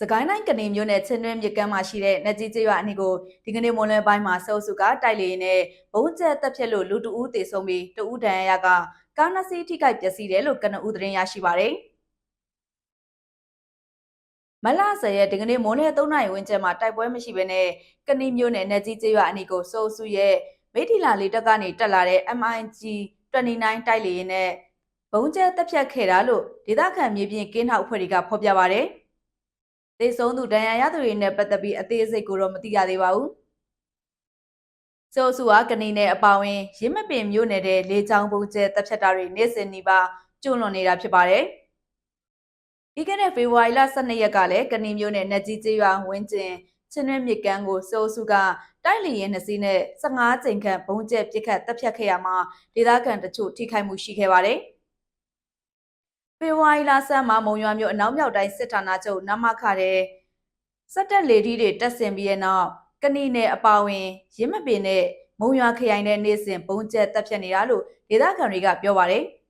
စကိုင်းတိုင်းကနေမျိုးနဲ့ချင်းတွင်းမြစ်ကမ်းမှာရှိတဲ့နက်ကြီးကျေးရွာအနီးကိုဒီကနေ့မွန်လွဲပိုင်းမှာစောစုကတိုက်လေရင်နဲ့ဘုံကျက်တက်ဖြစ်လို့လူတဦးတေဆုံးပြီးတဦးဒဏ်ရာရကကားနှစ်စီးထိခိုက်ပျက်စီးတယ်လို့ကနဦးသတင်းရရှိပါတယ်မလဆယ်ရဲ့ဒီကနေ့မိုးလယ်3နာရီဝန်းကျင်မှာတိုက်ပွဲမရှိဘဲနဲ့ကဏီမျိုးနဲ့နက်ကြီးကျေးရွာအနီးကိုစိုးစုရဲ့မိထီလာလေးတက်ကနေတက်လာတဲ့ MIG 29တိုက်လေရင်နဲ့ဘုံကျက်တက်ဖြတ်ခဲ့တာလို့ဒေသခံမြေပြင်ကင်းထောက်အဖွဲ့တွေကဖော်ပြပါတယ်။ သေဆုံးသူဒဏ်ရာရသူတွေနဲ့ပတ်သက်ပြီးအသေးစိတ်ကိုတော့မသိရသေးပါဘူး။စိုးစုကကနေနဲ့အပါဝင်ရင်းမပင်မျိုးနယ်တဲ့လေချောင်းဘုံကျက်တက်ဖြတ်တာတွေနေ့စဉ်နီးပါးကျွလွန်နေတာဖြစ်ပါတယ်။ဒီကနေ့ဖေဖော်ဝါရီလ12ရက်ကလည်းကဏီမျိုးနဲ့နက်ကြီးကျေးရွာဝင်းကျင်ချင်းရွှဲမြစ်ကမ်းကိုစိုးစုကတိုက်လီရင်နှစ်စီးနဲ့15ချိန်ခန့်ဘုံကျက်ပစ်ခတ်တပ်ဖြတ်ခဲ့ရမှာဒေသခံတချို့ထိခိုက်မှုရှိခဲ့ပါတယ်။ ဖေဖော်ဝါရီလဆန်းမှာမုံရွာမြို့အနောက်မြောက်တိုင်းစစ်ဌာနချုပ်နမခတဲ့စက်တက်လေထီးတွေတက်ဆင်ပြီးတဲ့နောက်ကဏီနဲ့အပါဝင်ရင်းမပင်နဲ့မုံရွာခရိုင်တဲ့နေစဉ်ဘုံကျက်တပ်ဖြတ်နေတာလို့ဒေသခံတွေကပြောပါတယ်။